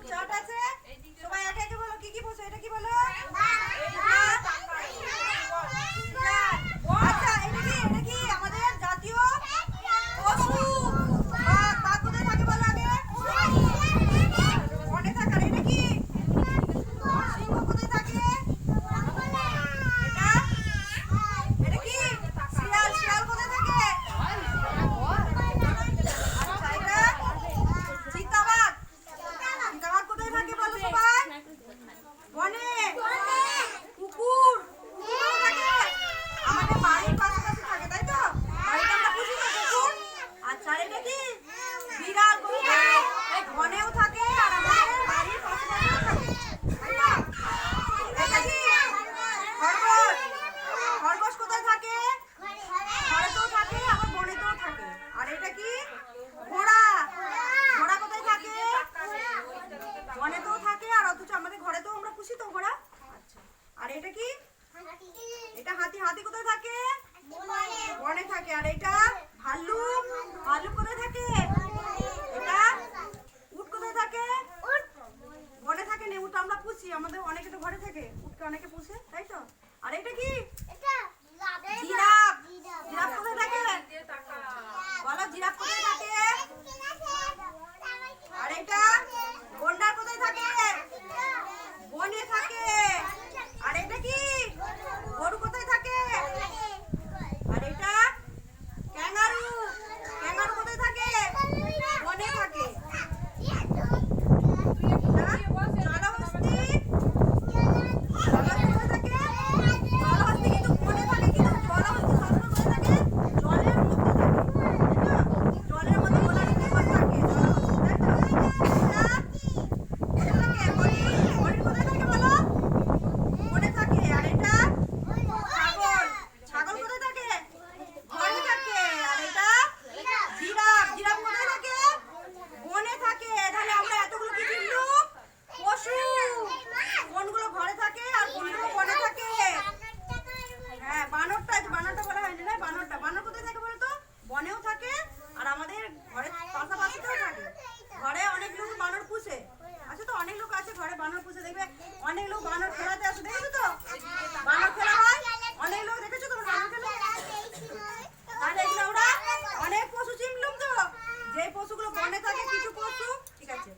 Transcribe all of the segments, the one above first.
挑战赛。অনেকেও থাকে আর অথচ আমাদের ঘরে তো আমরা পুষি তো ঘোড়া আচ্ছা। আর এটা কি? এটা হাতি হাতি কোথায় থাকে? বনে। থাকে। আর এটা ভাল্লুক? ভাল্লুক। কোথায় থাকে? এটা উট কোথায় থাকে? বনে থাকে না উট আমরা পুষি আমাদের অনেকে তো ঘরে থাকে উটকে অনেকে পুষে তাই তো? আর এটা কি? ঘরে বানর পুষে দেখবে, অনেক লোক বানর খেলাতে আসে, দেখেছ তো? বানর খেলা হয়, অনেক লোক দেখেছ তো? বানর খেলা আর এগুলো ওরা অনেক পশু চিনলুম তো? যে পশুগুলো বনে থাকে, কিছু পশু, ঠিক আছে,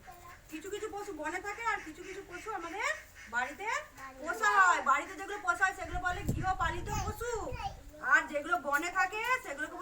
কিছু কিছু পশু বনে থাকে আর কিছু কিছু পশু আমাদের বাড়িতে পোষা হয়। বাড়িতে যেগুলো পোষা হয়, সেগুলো বলে গৃহপালিত পশু। আর যেগুলো বনে থাকে, সেগুলোকে